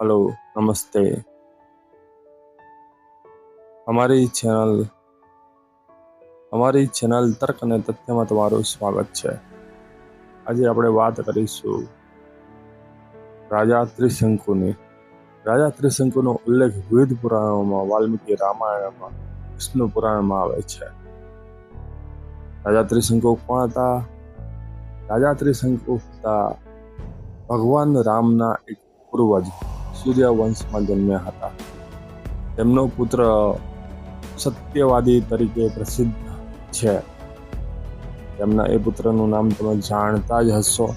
Hello, નમસ્તે. અમારી channel અમારી ચેનલ તર્ક અને તથ્યમાં તમારું સ્વાગત છે. આજે આપણે વાત કરીશું રાજા ત્રિશંકુની. રાજા ત્રિશંકુનો ઉલ્લેખ વિવિધ પુરાણોમાં, વાલ્મીકી રામાયણમાં, વિષ્ણુ પુરાણમાં આવે છે. રાજા ત્રિશંકુ કોણ હતા? રાજા ત્રિશંકુ હતા ભગવાન રામના એક પૂર્વજ સૂર્યવંશમાં જન્મ્યા હતા. તેમનો પુત્ર સત્યવાદી તરીકે પ્રસિદ્ધ છે. તેમના એ પુત્રનું નામ તમે જાણતા જ હશો.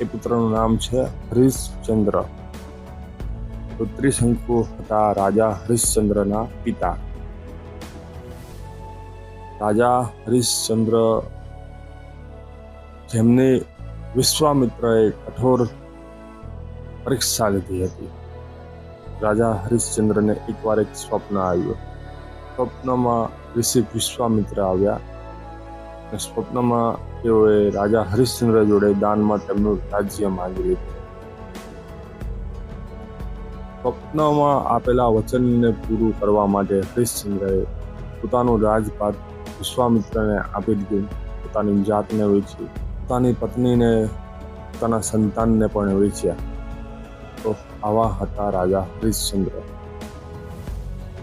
એ પુત્રનું નામ છે હરીશચંદ્ર. તો ત્રિશંકુ હતા રાજા હરીશચંદ્રના પિતા. રાજા હરીશચંદ્ર જેમની વિશ્વામિત્રએ કઠોર પરીક્ષા લીધી હતી. રાજા હરિશ્ચંદ્રને એકવાર એક સ્વપ્ન આવ્યું. સ્વપ્નમાં ઋષિ વિશ્વામિત્ર આવ્યા સ્વપ્નમાં તેઓએ રાજા હરિશ્ચંદ્ર જોડે દાનમાં તેમનું રાજ્ય માંગી લીધું. સ્વપ્નમાં આપેલા વચનને પૂરું કરવા માટે હરિશ્ચંદ્રએ પોતાનું રાજપાટ વિશ્વામિત્રને આપી દીધું. પોતાની જાતને વેચી પોતાની પત્નીને, પોતાના સંતાનને પણ વેચ્યા તો આવા હતા રાજા હરિશ્ચંદ્ર.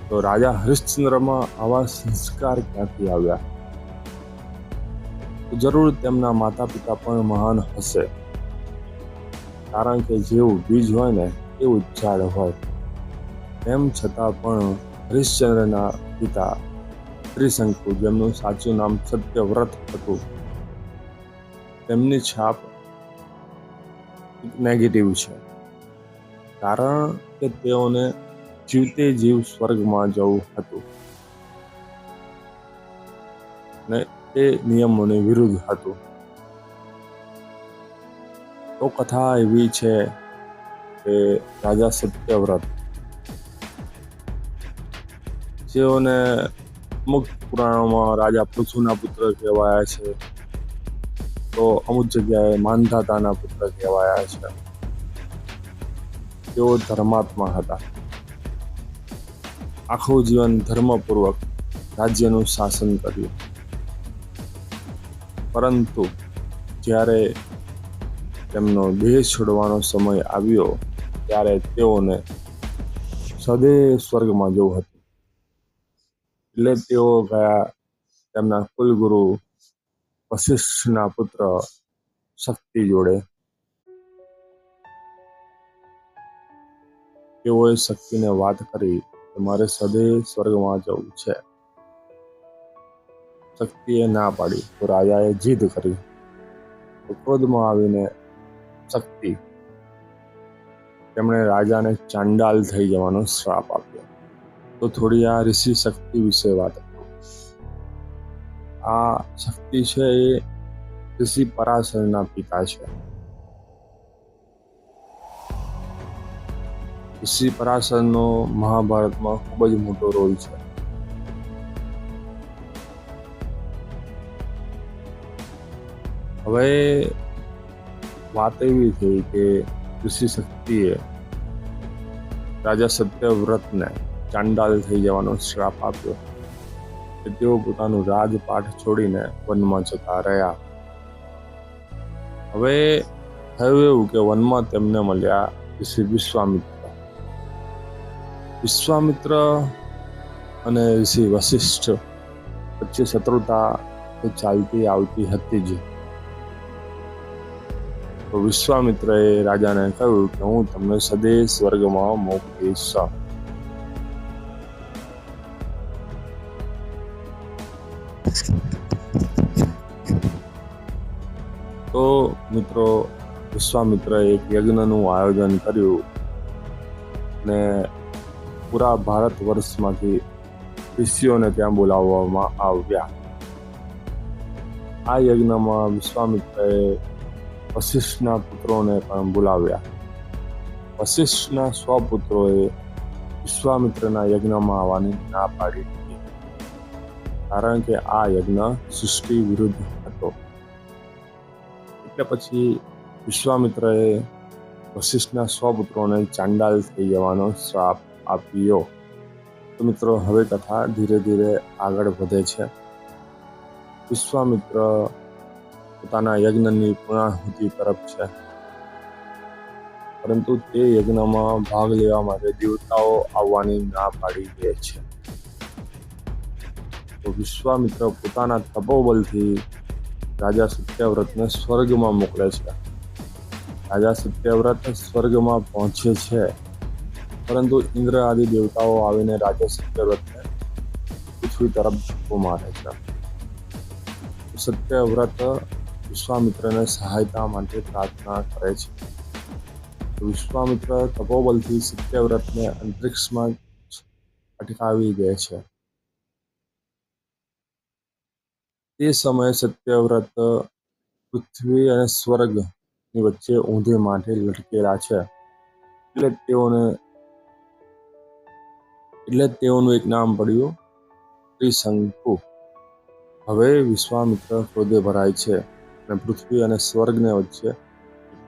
તો રાજા હરિશ્ચંદ્રમાં આવા સંસ્કાર ક્યાંથી આવ્યા? જરૂર તેમના માતા પિતા પણ મહાન હશે. કારણ કે જેવું બીજ હોય ને, એવું ઝાડ હોય. તેમ છતાં પણ હરિશ્ચંદ્રના પિતા ત્રિશંકુ, જેમનું સાચું નામ સત્યવ્રત હતું તેમની છાપ નેગેટિવ છે. કારણ કે તેઓને જીવતે જીવ સ્વર્ગમાં જવું હતું. ને તે નિયમોની વિરુદ્ધ હતું. તો કથા એવી છે કે રાજા સત્યવ્રત જેઓને અમુક પુરાણોમાં રાજા પૃથુના પુત્ર કહેવાયા છે. તો અમુક જગ્યાએ માનધાતાના પુત્ર કહેવાયા છે. તેઓ ધર્માત્મા હતા. આખું જીવન ધર્મપૂર્વક રાજ્યનું શાસન કર્યું. પરંતુ જ્યારે તેમનો દેહ છોડવાનો સમય આવ્યો, ત્યારે તેઓને સદૈવ સ્વર્ગમાં જવું હતું. એટલે તેઓ ગયા તેમના કુલગુરુ વશિષ્ઠના પુત્ર શક્તિ જોડે. તેઓએ શક્તિને વાત કરી કે મારે સદૈવ સ્વર્ગમાં જવું છે. શક્તિએ ના પાડી તો રાજાએ જીદ કરી. તો ક્રોધમાં આવીને શક્તિ. તેમણે રાજાને ચાંડાલ થઈ જવાનો શ્રાપ આપ્યો. તો થોડી આ ઋષિ શક્તિ વિશે વાત કરું આ શક્તિ છે એ ઋષિ પરાશરના પિતા છે. ઋષિ પરાશરનો મહાભારતમાં ખૂબ જ મોટો રોલ છે. હવે વાત એવી થઈ કે ઋષિ શક્તિએ રાજા સત્યવ્રતને ચાંડાલ થઈ જવાનો શ્રાપ આપ્યો. કે તેઓ પોતાનું રાજપાઠ છોડીને વનમાં જતા રહ્યા. હવે થયું એવું કે વનમાં તેમને મળ્યા ઋષિ વિશ્વામિત્ર. વિશ્વામિત્ર અને ઋષિ વશિષ્ઠ વચ્ચે શત્રુતા ચાલતી આવતી હતી જ. તો વિશ્વામિત્રએ રાજાને કહ્યું કે હું તમને સદેશ સ્વર્ગમાં મોકલીશ. તો મિત્રો, વિશ્વામિત્રએ એક યજ્ઞનું આયોજન કર્યું ને પૂરા ભારત વર્ષમાંથી ઋષિઓને ત્યાં બોલાવવામાં આવ્યા. આ યજ્ઞમાં વિશ્વામિત્રએ વશિષ્ઠના પુત્રોને પણ બોલાવ્યા. વશિષ્ઠના સ્વપુત્રોએ વિશ્વામિત્રના યજ્ઞમાં આવવાની ના પાડી. કારણ કે આ યજ્ઞ સૃષ્ટિ વિરુદ્ધ હતો. એટલે પછી વિશ્વામિત્રએ વશિષ્ઠના સ્વપુત્રોને ચાંડાલ થઈ જવાનો શ્રાપ આપ્યો. તો મિત્રો, હવે કથા ધીરે ધીરે આગળ વધે છે. વિશ્વામિત્ર પોતાના યજ્ઞની પૂર્ણાહુતિ તરફ છે. પરંતુ તે યજ્ઞમાં ભાગ લેવા માટે દેવતાઓ આવવાની ના પાડી દે છે. તો વિશ્વામિત્ર પોતાના તપોબલથી રાજા સત્યવ્રતને સ્વર્ગમાં મોકલે છે. રાજા સત્યવ્રત સ્વર્ગમાં પહોંચે છે. પરંતુ ઇન્દ્ર આદિ દેવતાઓ આવીને રાજા સત્યવ્રતને પૃથ્વી તરફ ધક્કો મારે છે. સત્યવ્રત વિશ્વામિત્રને સહાયતા માટે પ્રાર્થના કરે છે. વિશ્વામિત્ર તપોબલથી સત્યવ્રતને અંતરિક્ષમાં અટકાવી દે છે. તે સમયે સત્યવ્રત પૃથ્વી અને સ્વર્ગની વચ્ચે ઊંધે માથે લટકેલા છે. એટલે તેઓને એટલે તેઓનું એક નામ પડ્યું ત્રિશંકુ. હવે વિશ્વામિત્ર ક્રોધે ભરાય છે અને પૃથ્વી અને સ્વર્ગને વચ્ચે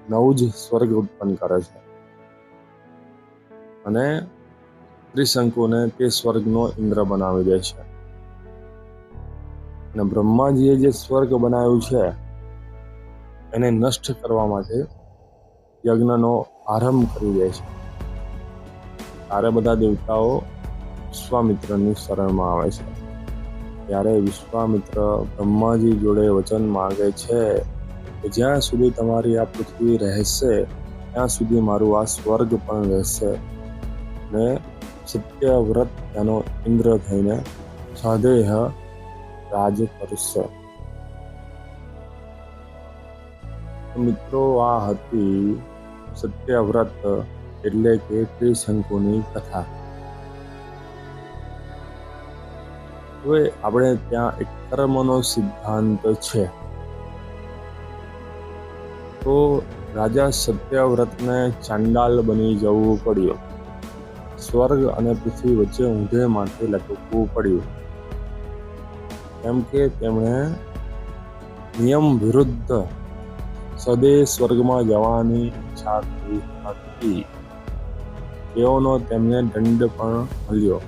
નવું જ સ્વર્ગ ઉત્પન્ન કરે છે. અને ત્રિશંકુને તે સ્વર્ગનો ઇન્દ્ર બનાવી દે છે. અને બ્રહ્માજીએ જે સ્વર્ગ બનાવ્યું છે, એને નષ્ટ કરવા માટે યજ્ઞનો આરંભ કરી દે છે. ત્યારે બધા દેવતાઓ વિશ્વામિત્રની શરણમાં આવે છે. ત્યારે વિશ્વામિત્ર બ્રહ્માજી જોડે વચન માગે છે કે જ્યાં સુધી તમારી આ પૃથ્વી રહેશે, ત્યાં સુધી મારું આ સ્વર્ગ પણ રહેશે. ને સત્યવ્રત તેનો ઇન્દ્ર થઈને સદેહ રાજ કરશે. મિત્રો, આ હતી સત્યવ્રત એટલે કે ત્રિશંકુની કથા. હવે આપણે ત્યાં એક કર્મનો સિદ્ધાંત છે. તો રાજા સત્યવ્રતને ચાંડાલ બની જવું પડ્યું. સ્વર્ગ અને પૃથ્વી વચ્ચે ઊંધે માટે લટકવું પડ્યું. કેમ કે તેમણે નિયમ વિરુદ્ધ સદે સ્વર્ગમાં જવાની ઈચ્છા કરી હતી. તેઓનો તેમને દંડ પણ મળ્યો.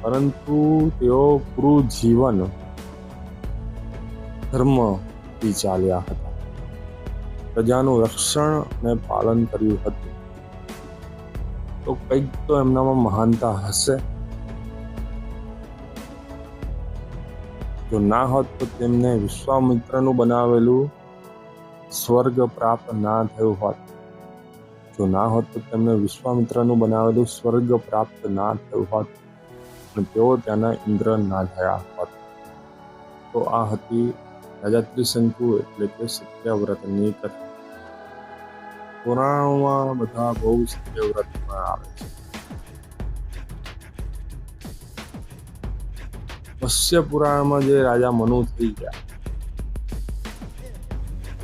પરંતુ તેઓ પૂરું જીવન ધર્મથી ચાલ્યા હતા. પ્રજાનું રક્ષણ અને પાલન કર્યું હતું. તો કંઈક તો એમનામાં મહાનતા હશે. જો ના હોત તો તેમને વિશ્વામિત્રનું બનાવેલું સ્વર્ગ પ્રાપ્ત ના થયું હોત જો ના હોત તો તેમને વિશ્વામિત્રનું બનાવેલું સ્વર્ગ પ્રાપ્ત ના થયું હોત અને તેઓ ત્યાંના ઇન્દ્ર ના થયા હોત તો આ હતી રાજા ત્રિશંકુ એટલે કે સત્યવ્રતની કથા પુરાણોમાં બધા બહુ સત્યવ્રતમાં આવે છે મત્સ્ય પુરાણમાં જે રાજા મનુ થઈ ગયા,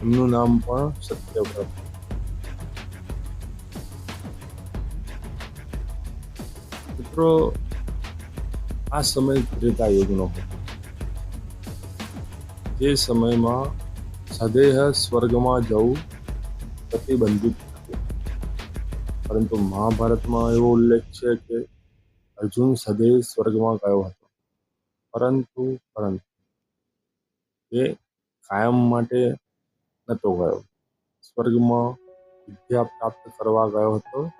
એમનું નામ પણ સત્યવ્રત. મિત્રો, આ સમય ત્રેતા યુગનો હતો. જે સમયમાં સદેહ સ્વર્ગમાં જવું પ્રતિબંધિત પરંતુ મહાભારતમાં એવો ઉલ્લેખ છે કે અર્જુન સદેહ સ્વર્ગમાં ગયો હતો. પરંતુ પરંતુ એ કાયમ માટે નહોતો ગયો. સ્વર્ગમાં વિદ્યા પ્રાપ્ત કરવા ગયો હતો,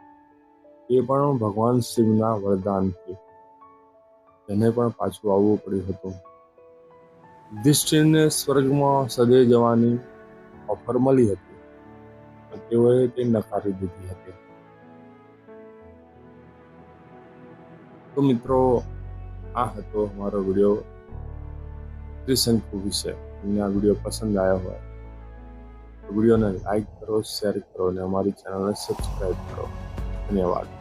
એ પણ ભગવાન શિવના વરદાનથી. એને પણ પાછું આવવું પડ્યું હતું. યુધિષ્ઠિરને સ્વર્ગમાં સદે જવાની ઓફર મળી હતી તેઓએ તે નકારી દીધી હતી. તો મિત્રો આ હતો મારો વીડિયો ત્રિશંકુ વિશે તમને આ વીડિયો પસંદ આવ્યો હોય વિડીયોને લાઈક કરો શેર કરો અને અમારી ચેનલને સબસ્ક્રાઈબ કરો. ધન્યવાદ.